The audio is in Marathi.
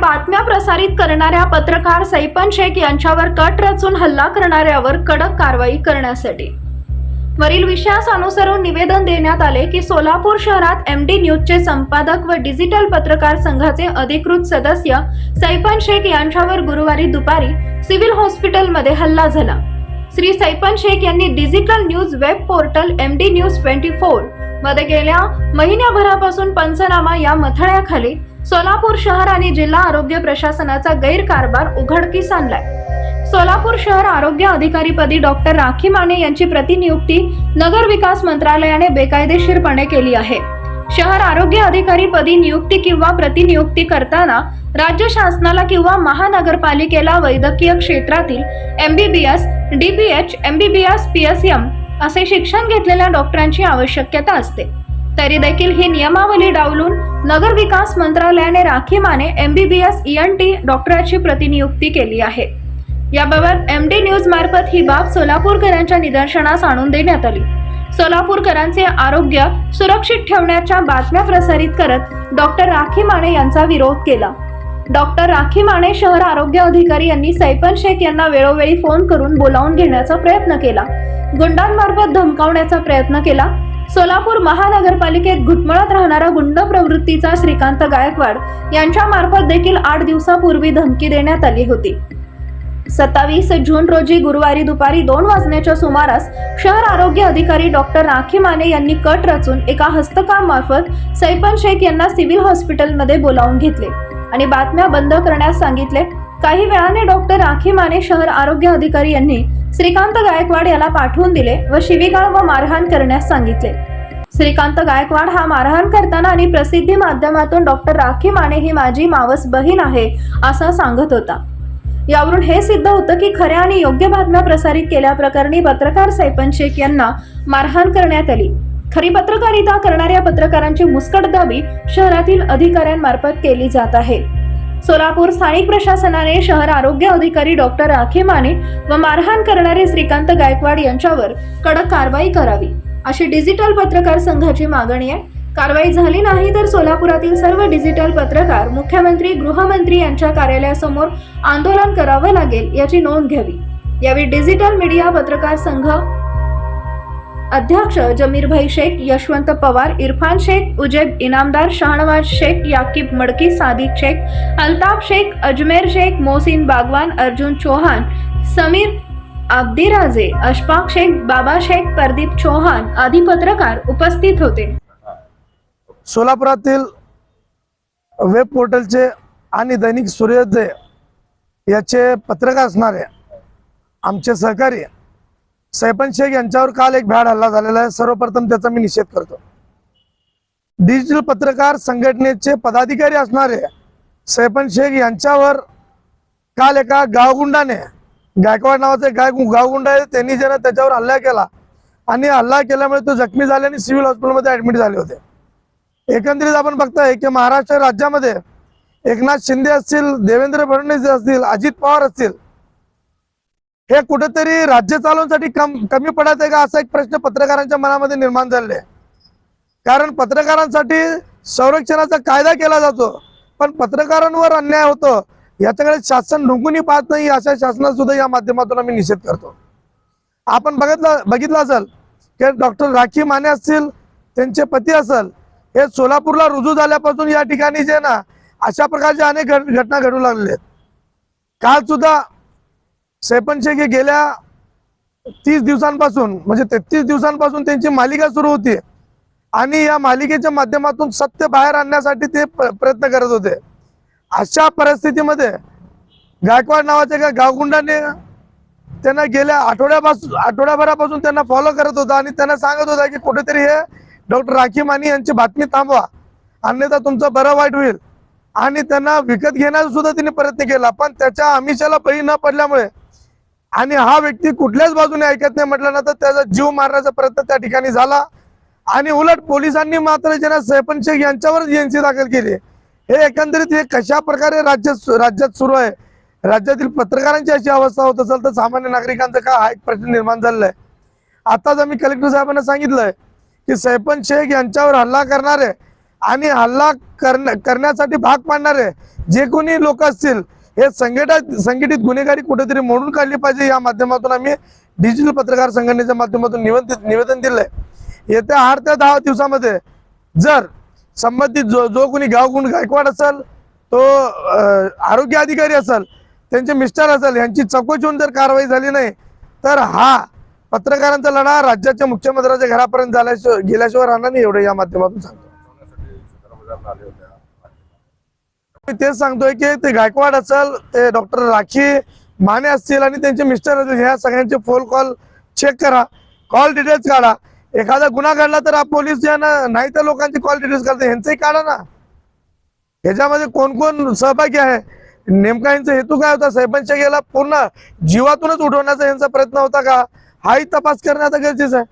बातम्या प्रसारित करणाऱ्या पत्रकार सैपन शेख यांच्यावर कट रचून हल्ला करणाऱ्यावर कडक कारवाई करण्यासाठी. वरील विषयास अनुसरून निवेदन देण्यात आले की सोलापूर शहरात एम डी न्यूजचे संपादक व डिजिटल पत्रकार संघाचे अधिकृत सदस्य सैपन शेख यांच्यावर गुरुवारी दुपारी सिव्हिल हॉस्पिटलमध्ये हल्ला झाला. श्री सैपन शेख यांनी digital news web portal M D news twenty फोरमध्ये गेल्या महिन्याभरापासून पंचनामा या मथळ्याखाली सोलापूर शहर आणि जिल्हा आरोग्य प्रशासनाचा गैरकारभार उघडकीस आणलाय. सोलापूर शहर आरोग्य अधिकारीपदी डॉक्टर राखी माने यांची प्रतिनियुक्ती नगर विकास मंत्रालयाने बेकायदेशीरपणे केली आहे. शहर आरोग्य अधिकारी पदी नियुक्ती किंवा प्रतिनियुक्ती करताना राज्य शासनाला किंवा महानगरपालिकेला वैद्यकीय क्षेत्रातील एमबीबीएस डीबीएच एमबीबीएस पीएसएम असे शिक्षण घेतलेल्या डॉक्टरांची आवश्यकता असते. तरी देखील ही नियमावली डावलून नगर विकास मंत्रालयाने राखी माने एमबीबीएस टी डॉक्टराची प्रतिनियुक्ती केली आहे. याबाबत एम डी न्यूज मार्फत ही बाब सोलापूरकरांच्या निदर्शनास आणून देण्यात आली. सोलापूरकरांचे आरोग्य सुरक्षित ठेवण्याच्या बातम्या प्रसारित करत डॉक्टर राखी माने यांचा विरोध केला. डॉक्टर राखी माने शहर आरोग्य अधिकारी यांनी सैपन शेख यांना वेळोवेळी फोन करून बोलावून घेण्याचा प्रयत्न केला. गुंडांमार्फत धमकावण्याचा प्रयत्न केला. सोलापूर महानगरपालिकेत घुटमळत राहणारा गुंड प्रवृत्तीचा श्रीकांत गायकवाड यांच्या मार्फत देखील आठ दिवसापूर्वी धमकी देण्यात आली होती. सत्तावीस जून रोजी गुरुवारी दुपारी दोन वाजण्याच्या सुमारास शहर आरोग्य अधिकारी डॉक्टर राखी माने यांनी कट रचून एका हस्तकाम मार्फत सैपन शेख यांना सिव्हिल हॉस्पिटलमध्ये बोलावून घेतले आणि बातम्या बंद करण्यास सांगितले. काही वेळाने डॉक्टर राखी माने शहर आरोग्य अधिकारी यांनी श्रीकांत गायकवाड याला पाठवून दिले व शिवीगाळ व मारहाण करण्यास सांगितले. श्रीकांत गायकवाड हा मारहाण करताना आणि प्रसिद्धी माध्यमातून डॉक्टर राखी माने ही माझी मावस बहीण आहे असं सांगत होता. यावरून हे सिद्ध होतं की खऱ्या आणि योग्य बातम्या प्रसारित केल्याप्रकरणी पत्रकार सैपन शेख यांना मारहाण करण्यात आली. खरी पत्रकारिता करणाऱ्या पत्रकारांची मुस्कटदाबी शहरातील अधिकाऱ्यांमार्फत केली जात आहे. सोलापूर स्थानिक प्रशासनाने शहर आरोग्य अधिकारी डॉक्टर राखे माने व मारहाण करणारे श्रीकांत गायकवाड यांच्यावर कडक कारवाई करावी. अशी डिजिटल पत्रकार संघाची मागणी आहे. कारवाई झाली नाही तर सोलापुरातील सर्व डिजिटल पत्रकार मुख्यमंत्री गृहमंत्री यांच्या कार्यालयासमोर आंदोलन करावं लागेल याची नोंद घ्यावी. यावेळी डिजिटल मीडिया पत्रकार संघ अध्यक्ष जमीरभाई शेख यशवंत पवार इरफान शेख उजेब इनामदार शहानवाज शेख याकिब मडकी सादिक शेख अल्ताफ शेख अजमेर शेख मोहसिन बागवान अर्जुन चौहान समीर अब्दीराजे अशफाक शेख बाबा शेख प्रदीप चौहान आदी पत्रकार उपस्थित होते. सोलापुरातील वेब पोर्टलचे आणि दैनिक सूर्योदय याचे पत्रकार असणारे आमचे सहकारी सैपन शेख यांच्यावर काल एक भ्याड हल्ला झालेला आहे. सर्वप्रथम त्याचा मी निषेध करतो. डिजिटल पत्रकार संघटनेचे पदाधिकारी असणारे सैपन शेख यांच्यावर काल एका गावगुंडाने गायकवाड नावाचे गाय गावगुंड आहे त्यांनी ज्यांना त्याच्यावर हल्ला केला. आणि हल्ला केल्यामुळे तो जखमी झाले आणि सिव्हिल हॉस्पिटलमध्ये ऍडमिट झाले होते. एकंदरीत आपण बघताय की महाराष्ट्र राज्यामध्ये एकनाथ शिंदे असतील देवेंद्र फडणवीस असतील अजित पवार असतील हे कुठेतरी राज्य चालवण्यासाठी कम कमी पडत आहे का? असा एक प्रश्न पत्रकारांच्या मनामध्ये निर्माण झालेला आहे. कारण पत्रकारांसाठी संरक्षणाचा कायदा केला जातो. पण पत्रकारांवर अन्याय होतो. याच्याकडे शासन ढुंकूनही पाहत नाही अशा शासनात सुद्धा या माध्यमातून आम्ही निषेध करतो. आपण बघितलं बघितलं असेल की डॉक्टर राखी माने असतील त्यांचे पती असेल हे सोलापूरला रुजू झाल्यापासून या ठिकाणी जे ना अशा प्रकारच्या अनेक घट- घटना घडू लागलेल्या आहेत. काल सुद्धा सैपन शेख हे गेल्या तीस दिवसांपासून म्हणजे तेहतीस दिवसांपासून त्यांची मालिका सुरू होती. आणि या मालिकेच्या माध्यमातून सत्य बाहेर आणण्यासाठी ते प्रयत्न करत होते. अशा परिस्थितीमध्ये गायकवाड नावाच्या एका गावगुंडाने त्यांना गेल्या आठवड्यापासून आठवड्याभरापासून त्यांना फॉलो करत होता आणि त्यांना सांगत होता की कुठेतरी हे डॉक्टर राखी मानी यांची बातमी थांबवा. अन्यथा तुमचं बरं वाईट होईल. आणि त्यांना विकत घेण्याचा सुद्धा तिने प्रयत्न केला. पण त्याच्या आमिषाला बळी न पडल्यामुळे आणि हा व्यक्ती कुठल्याच बाजूने ऐकत नाही म्हटल्यानंतर त्याचा जीव मारण्याचा प्रयत्न त्या ठिकाणी झाला. आणि उलट पोलिसांनी मात्र ज्यांना सैपन शेख यांच्यावरच एनसी दाखल केली हे एकंदरीत हे कशा प्रकारे राज्यात राज्यात सुरू आहे? राज्यातील पत्रकारांची अशी अवस्था होत असेल तर सामान्य नागरिकांचा का हा एक प्रश्न निर्माण झालेला आहे आताच आम्ही कलेक्टर साहेबांना सांगितलंय की सैपन शेख यांच्यावर हल्ला करणारे आणि हल्ला करण्यासाठी भाग पाडणारे जे कोणी लोक असतील हे संघटित संघटित गुन्हेगारी कुठेतरी मोडून काढली पाहिजे या माध्यमातून आम्ही डिजिटल पत्रकार संघटनेच्या माध्यमातून निवेदन निवेदन दिलंय. येत्या आठ ते दहा दिवसामध्ये जर संबंधित जो जो कोणी गावगुण गायकवाड असेल तो आरोग्य अधिकारी असेल त्यांचे मिस्टर असेल यांची चौकशी होऊन जर कारवाई झाली नाही तर हा पत्रकारांचा लढा राज्याच्या मुख्यमंत्र्यांच्या घरापर्यंत झाल्याशिवाय गेल्याशिवाय राहणार नाही एवढं या माध्यमातून सांगतो. तेच सांगतोय की ते गायकवाड असेल ते डॉक्टर राखी माने असतील आणि त्यांचे मिस्टर असतील ह्या सगळ्यांचे फोन कॉल चेक करा. कॉल डिटेल्स काढा. एखादा गुन्हा घडला तर पोलीस ना नाही तर लोकांचे कॉल डिटेल्स काढते. ह्यांचंही काढा ना. ह्याच्यामध्ये कोण कोण सहभागी आहे? नेमका यांचा हेतू काय होता? साहेबांच्या गेला पूर्ण जीवातूनच उठवण्याचा यांचा प्रयत्न होता का? हाही तपास करणे आता गरजेचं आहे.